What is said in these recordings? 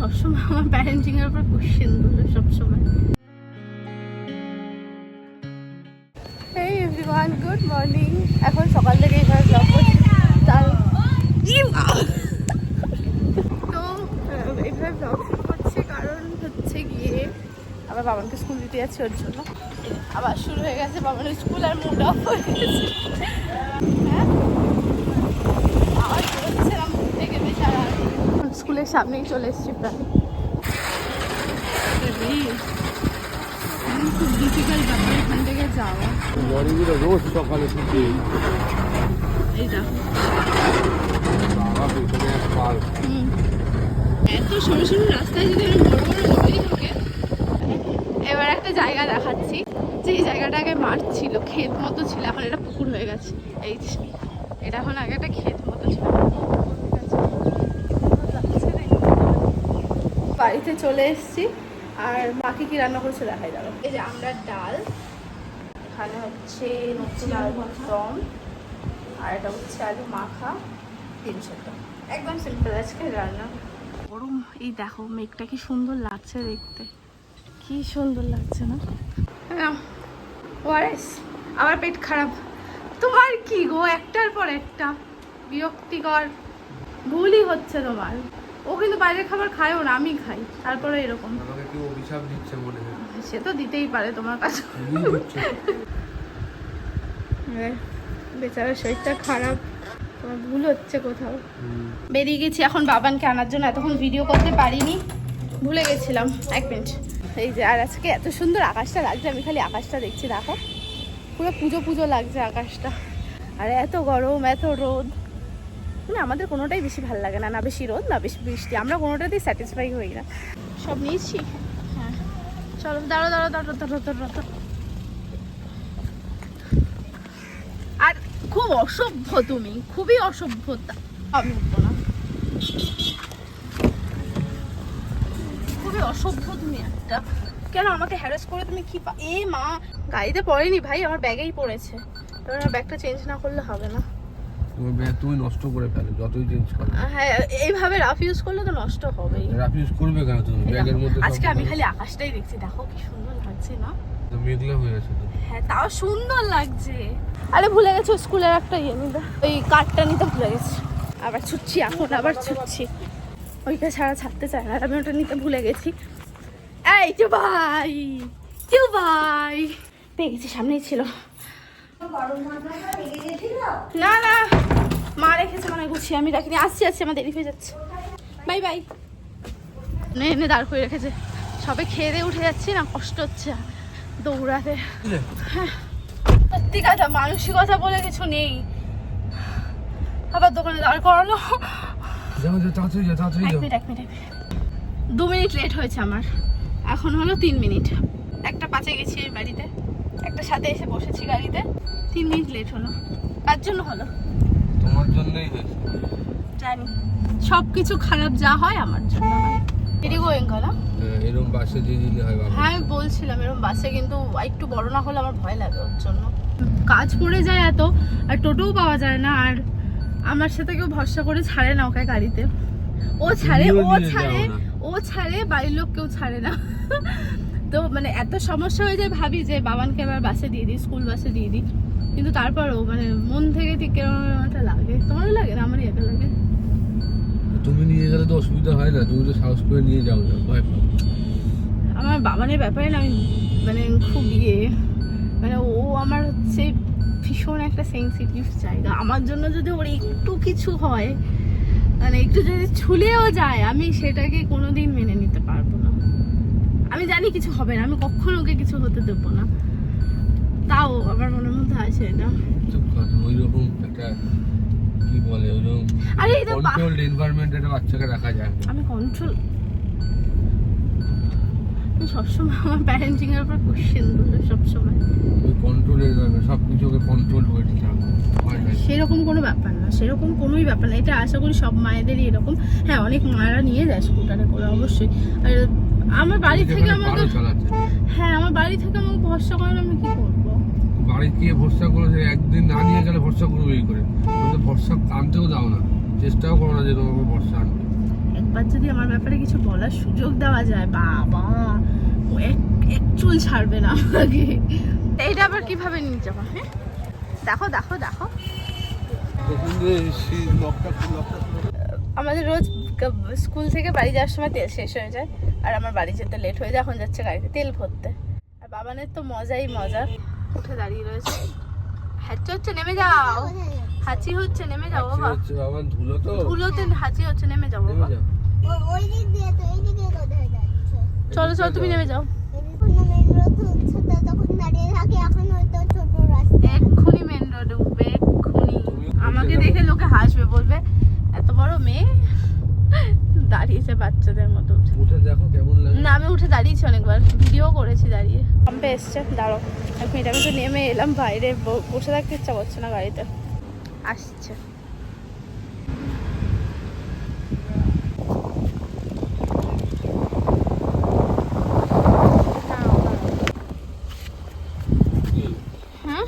সবসময় আমার প্যারেন্টিং এর উপর কোশ্চেন তুলে সবসময়। এই এভরিওয়ান গুড মর্নিং এখন সকাল থেকে এইভাবে ব্লগ করছি। তার তো এইভাবে ব্লগ শুরু করছি কারণ হচ্ছে গিয়ে আবার বাবানকে স্কুল দিতে যাচ্ছে ওর জন্য। আবার শুরু হয়ে গেছে বাবানের স্কুল আর মুড অফ হয়ে গেছে। হ্যাঁ? না মুখ থেকে বেচারা স্কুলের সামনেই চলে এসেছি প্রায়। খুব ডিফিকাল্ট ব্যাপার এখান থেকে যাওয়া লরিগুলো রোজ সকালে ছুটি এই দেখো। এত সরু সরু রাস্তায় যদি আমি বড় বড় লরি ঢোকে এবার একটা জায়গা দেখাচ্ছি। যে এই জায়গাটা আগে মাঠ ছিল ক্ষেত মতো ছিল এখন এটা পুকুর হয়ে গেছে। এই এটা এখন আগে একটা ক্ষেত মতো ছিল। বাড়িতে চলে এসেছি। আর মাকে কি রান্না করেছে দেখাই দাঁড়ো এই যে আমরা ডাল এখানে হচ্ছে আলু দম আর এটা হচ্ছে আলু মাখা সেদ্ধ। একদম সিম্পল আজকে রান্না। গরম এই দেখো মেঘটা কি সুন্দর লাগছে দেখতে। কি সুন্দর লাগছে না? ওয়ারেস আমার পেট খারাপ। তোমার কি গো? একটার পর একটা। বিরক্তিকর। ভুলই হচ্ছে তোমার। ও কিন্তু বাইরের খাবার খায়ও না আমি খাই তারপরে এরকম। আমাকে কি অভিশাপ দিচ্ছে মনে হয়। সে তো দিতেই পারে তোমার কাছে। বেচারার শরীরটা খারাপ তোমার ভুল হচ্ছে কোথাও। বেরিয়ে গেছি এখন বাবানকে আনার জন্য এতক্ষণ ভিডিও করতে পারিনি। ভুলে গেছিলাম এক মিনিট। এই যে আর আজকে এত সুন্দর আকাশটা লাগছে আমি খালি আকাশটা দেখছি দেখো। পুরো পুজো পুজো লাগছে আকাশটা। আর এত গরম এত রোদ। মানে আমাদের কোনোটাই বেশি ভালো লাগে না না বেশি রোদ, না বেশি বৃষ্টি। আমরা কোনোটাতেই স্যাটিসফাই হই না। সব নিয়েছি? হ্যাঁ। চলো দাঁড়ো দাঁড়ো দাঁড়ো দাঁড়ো দাঁড়ো আর খুব অসভ্য তুমি, খুবই অসভ্যতা। আমি উঠবো না। খুবই অসভ্য তুমি একটা। কেন আমাকে হ্যারাস করে তুমি কি এ মা, গাড়িতে পড়েনি ভাই, আমার ব্যাগেই পড়েছে। এবার ব্যাগটা চেঞ্জ না করলে হবে না। তোমার ব্যাগ তুমি নষ্ট করে ফেলো যতই চেঞ্জ করো। হ্যাঁ এইভাবে রাফ ইউজ করলে তো নষ্ট হবেই। রাফ ইউজ করবে কেন তুমি? ব্যাগের মধ্যে আজকে আমি খালি আকাশটাই দেখছি দেখো কি সুন্দর লাগছে না? তো মেঘলা হয়ে আছে তো। হ্যাঁ তাও সুন্দর লাগছে। আরে ভুলে গেছো স্কুলের একটা ইয়ে নিতে ওই কার্ডটা নিতে ভুলে গেছি। আবার ছুটছি এখন আবার ছুটছি। ওইটা ছাড়া ছাড়তে চায় না আর আমি ওটা নিতে ভুলে গেছি। এই যে ভাই কেউ ভাই পেয়ে গেছি সামনেই ছিল। না না। মা রেখেছে মানে গুছিয়ে। আমি রাখিনি। আসছি আসছি আমার দেরি হয়ে যাচ্ছে। Bye bye. নে এনে দাঁড় করে রেখেছে। সবে খেয়ে দিয়ে উঠে যাচ্ছি না কষ্ট হচ্ছে দৌড়াতে। হ্যাঁ। সত্যি কথা মানসিকতা বলে কিছু নেই। আবার দোকানে দাঁড় করালো মিনিট। দু মিনিট লেট হয়েছে আমার। এখন হলো তিন মিনিট। একটা পাঁচে গেছি এই বাড়িতে। একটা সাথে এসে বসেছি গাড়িতে। তিন মিনিট লেট হলো। তার জন্য হলো? তোমার জন্যই হয়েছে। জানি। সব কিছু খারাপ যা হয় আমার জন্য এটি গোয়িং হ্যাঁ, এরকম বাসে দিয়ে দিলে হয় হ্যাঁ বলছিলাম এরকম বাসে কিন্তু একটু বড় না হলে আমার ভয় লাগে ওর জন্য। কাজ পড়ে যায় এত আর টোটোও পাওয়া যায় না আর আমার সাথে কেউ ভরসা করে ছাড়ে না ওকে গাড়িতে। ও ছাড়ে ও ছাড়ে ও ছাড়ে বাড়ির লোক কেউ ছাড়ে না। তো মানে এত সমস্যা হয়ে যায় ভাবি যে বাবানকে এবার বাসে দিয়ে দিই স্কুল বাসে দিয়ে দিই। কিন্তু তারপরও মানে মন থেকে ঠিক গেলে তো অসুবিধা হয় না তুমি তো সাহস করে নিয়ে যাও না ভয় পাও। আমার বাবানের ব্যাপারে না আমি মানে খুব ইয়ে মানে ও আমার হচ্ছে ভীষণ একটা সেন্সিটিভ জায়গা। আমার জন্য যদি ওর একটু কিছু হয় মানে একটু যদি ছুলেও যায় আমি সেটাকে কোনোদিন মেনে নিতে পারব না। আমি জানি কিছু হবে না আমি কখনো ওকে কিছু হতে দেবো না। তাও আমার মনের মধ্যে আছে এটা। চুপ ওই রকম একটা কি বলে ওই রকম আরে এটা কন্ট্রোলড এনভায়রনমেন্ট একটা বাচ্চাকে রাখা যায়। আমি কন্ট্রোল সবসময় আমার প্যারেন্টিং এর উপর কোশ্চেন তুলে সবসময়। ওই কন্ট্রোল সব কিছুকে কন্ট্রোল করে সেরকম কোনো ব্যাপার না সেরকম কোনোই ব্যাপার না। এটা আশা করি সব মায়েদেরই এরকম। হ্যাঁ অনেক মায়েরা নিয়ে যায় স্কুটারে করে অবশ্যই। আর আমার বাড়ি থেকে আমাকে হ্যাঁ আমার বাড়ি থেকে আমাকে ভরসা করেন আমি কি করব? বাড়ি গিয়ে ভরসা করে একদিন না নিয়ে গেলে ভরসা করবে এই করে। তুমি তো ভরসা আনতেও দাও না। চেষ্টাও করো না যে তোমাকে ভরসা আনবে। একবার যদি আমার ব্যাপারে কিছু বলার সুযোগ দেওয়া যায় বাবা ও এক এক চুল ছাড়বে না আমাকে। এইটা আবার কীভাবে নিয়ে যাব? হ্যাঁ? দেখো দেখো দেখো। আমাদের রোজ স্কুল থেকে বাড়ি যাওয়ার সময় তেল শেষ হয়ে যায়। আর আমার বাড়ি যেতে লেট হয়ে যায় এখন যাচ্ছে গাড়িতে তেল ভরতে। আর বাবানের তো মজাই মজা। উঠে দাঁড়িয়ে রয়েছে। হাঁচি হচ্ছে নেমে যাও। হাঁচি হচ্ছে নেমে যাও বাবা। ধুলো তো। ধুলোতে হাঁচি হচ্ছে নেমে যাও বাবা। চলো চলো তুমি নেমে যাও। এক্ষুনি মেন রোডে উঠবে এক্ষুনি। আমাকে দেখে লোকে হাসবে বলবে এত বড় মেয়ে? দাঁড়িয়েছে বাচ্চাদের মতো উঠে। উঠে দেখো কেমন লাগে। না আমি উঠে দাঁড়িয়েছি অনেকবার ভিডিও করেছি দাঁড়িয়ে। পাম্পে এসছে দাঁড়ো এক মিনিট আমি তো নেমে এলাম বাইরে ব- বসে থাকতে ইচ্ছা করছে না গাড়িতে। আসছে? হ্যাঁ?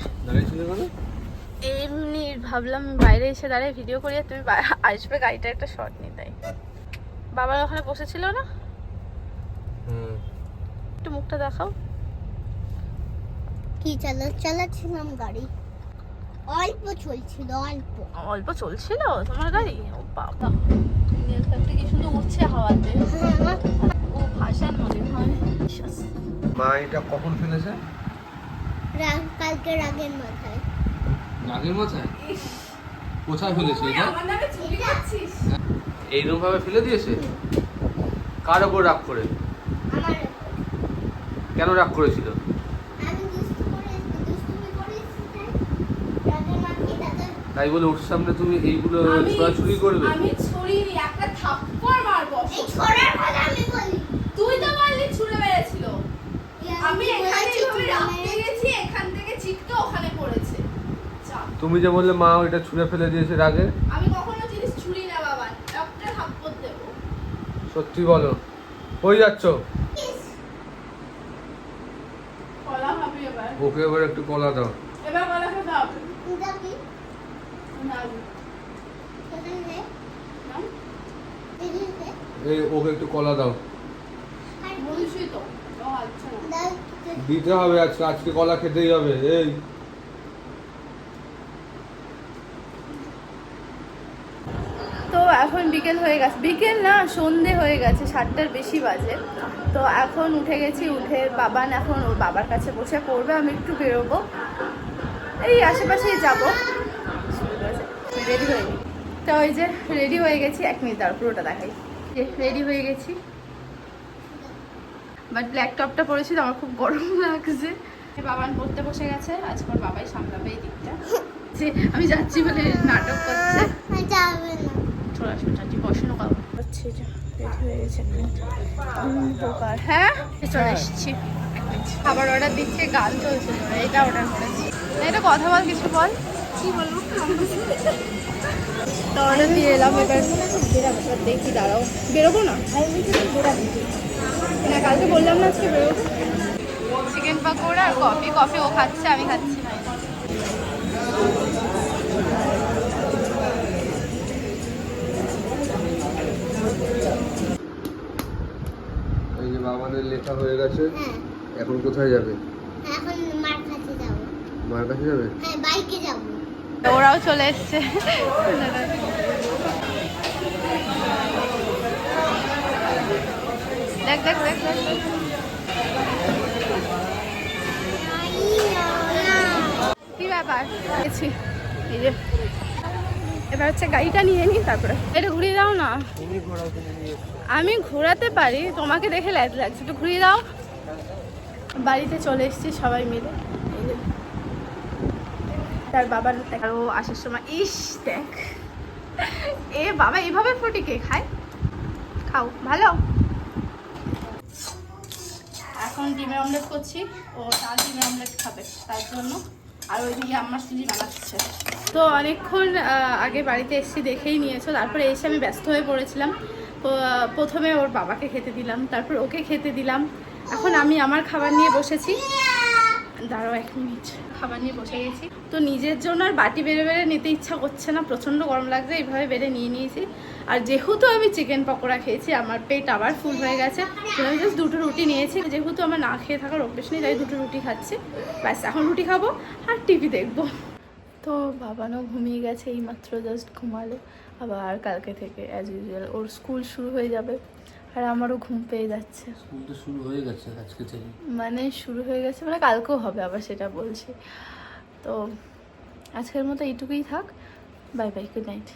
এমনি ভাবলাম বাইরে এসে দাঁড়িয়ে ভিডিও করি তুমি আসবে গাড়িটা একটা শর্ট নিই তাই। বাবার ওখানে বসেছিল না? একটু মুখটা দেখাও। কি চালা চালাচ্ছিলাম গাড়ি? অল্প চলছিল অল্প। অল্প চলছিল? তোমার গাড়ি? ও বাবা। একটা কি সুন্দর উঠছে হাওয়াতে? ও ভাষার মনে হয়। মা এটা কখন ফেলেছে? কালকে রাগের মাথায়। নাগের মাথায়? কোথায় ফেলেছে এটা? আমার নামে চুরি করছিস? এইরকম ভাবে ফেলে দিয়েছে? কার ওপর রাগ করে? কেন রাগ করেছিল? আমি দুষ্টু করে দুষ্টুমি করেছি তাই। বলে ওর সামনে তুমি এইগুলো ছোড়াছুড়ি করবে? আমি ছুরি একটা থাপ্পড় মারবো। এই ছোড়ার কথা আমি বলি। তুই তো বললি ছুড়ে মেরেছিল। আমি এখানে তোরা রাখতে গেছি এখান থেকে ছিটকে ওখানে পড়েছে। তুমি যে বললে মা ওইটা ছুঁড়ে ফেলে দিয়েছে রাগে? আমি কখনো জিনিস ছুরি না বাবা একটা থাপ্পড় দেবো সত্যি বলো। কই যাচ্ছ? কলা ভাবি এবার। ওকে এবার একটু কলা দাও। এই ওকে একটু কলা আচ্ছা। দাও। দিতে হবে আজকে আজকে কলা খেতেই হবে এই তো এখন বিকেল হয়ে গেছে। বিকেল না, সন্ধে হয়ে গেছে, সাতটার বেশি বাজে। তো এখন উঠে গেছি, উঠে বাবান এখন ওর বাবার কাছে বসে পড়বে, আমি একটু বেরোবো। এই আশেপাশেই যাব। রেডি হয়ে তো ওই যে রেডি হয়ে গেছি, এক মিনিট দাঁড় পুরোটা দেখাই। রেডি হয়ে গেছি। বাট ব্ল্যাক টপটা পরেছি তো আমার খুব গরম লাগছে। বাবান পড়তে বসে গেছে, আজকে ওর বাবাই সামলাবে এই দিকটা। যে আমি যাচ্ছি বলে নাটক করছে। যাবে না। হয়ে চলে এসেছি খাবার অর্ডার দিচ্ছে গান চলছিল এটা অর্ডার করেছি এটা কথা বল কিছু বল কি বলব অর্ডার দিয়ে এলাম এবার দেখি দাঁড়াও বেরোবো না না কালকে বললাম না আজকে বেরোবো চিকেন পাকোড়া আর কফি কফি ও খাচ্ছে, আমি খাচ্ছি না। বাবানের লেখা হয়ে গেছে। হ্যাঁ। এখন কোথায় যাবে? এখন মার কাছে যাব। মার কাছে যাবে? হ্যাঁ বাইকে যাব। ওরাও চলে এসছে। দেখ দেখ দেখ দেখ। কি ব্যাপার? এই যে। এবার হচ্ছে গাড়িটা নিয়ে নিই তারপরে। এটা ঘুরিয়ে দাও না। আমি ঘোরাতে পারি তোমাকে দেখে ল্যাদ লাগছে। একটু ঘুরিয়ে দাও। বাড়িতে চলে এসেছি সবাই মিলে। তার বাবার আরও আসার সময় ইস দেখ। এ বাবা এভাবে ফুটি কে খায়? খাও ভালো। এখন ডিমের অমলেট করছি ও তার ডিমের অমলেট খাবে তার জন্য। আর ওইদিকে আমার চিলি বানাচ্ছে। তো অনেকক্ষণ আগে বাড়িতে এসেছি দেখেই নিয়েছো তারপরে এসে আমি ব্যস্ত হয়ে পড়েছিলাম। তো প্রথমে ওর বাবাকে খেতে দিলাম তারপর ওকে খেতে দিলাম। এখন আমি আমার খাবার নিয়ে বসেছি। দাঁড়াও এক মিনিট। খাবার নিয়ে বসে গেছি। তো নিজের জন্য আর বাটি বেড়ে বেড়ে নিতে ইচ্ছা করছে না প্রচণ্ড গরম লাগছে এইভাবে বেড়ে নিয়ে নিয়েছি। আর যেহেতু আমি চিকেন পকোড়া খেয়েছি আমার পেট আবার ফুল হয়ে গেছে আমি জাস্ট দুটো রুটি নিয়েছি। যেহেতু আমার না খেয়ে থাকার অভ্যেস নেই তাই দুটো রুটি খাচ্ছি। ব্যাস এখন রুটি খাব আর টিভি দেখব। তো বাবানও ঘুমিয়ে গেছে এইমাত্র জাস্ট ঘুমালো। আবার কালকে থেকে অ্যাজ ইউজুয়াল ওর স্কুল শুরু হয়ে যাবে আর আমারও ঘুম পেয়ে যাচ্ছে। স্কুল তো শুরু হয়ে গেছে আজকে থেকে। মানে শুরু হয়ে গেছে মানে কালকেও হবে আবার সেটা বলছি। তো আজকের মতো এইটুকুই থাক। Bye bye good night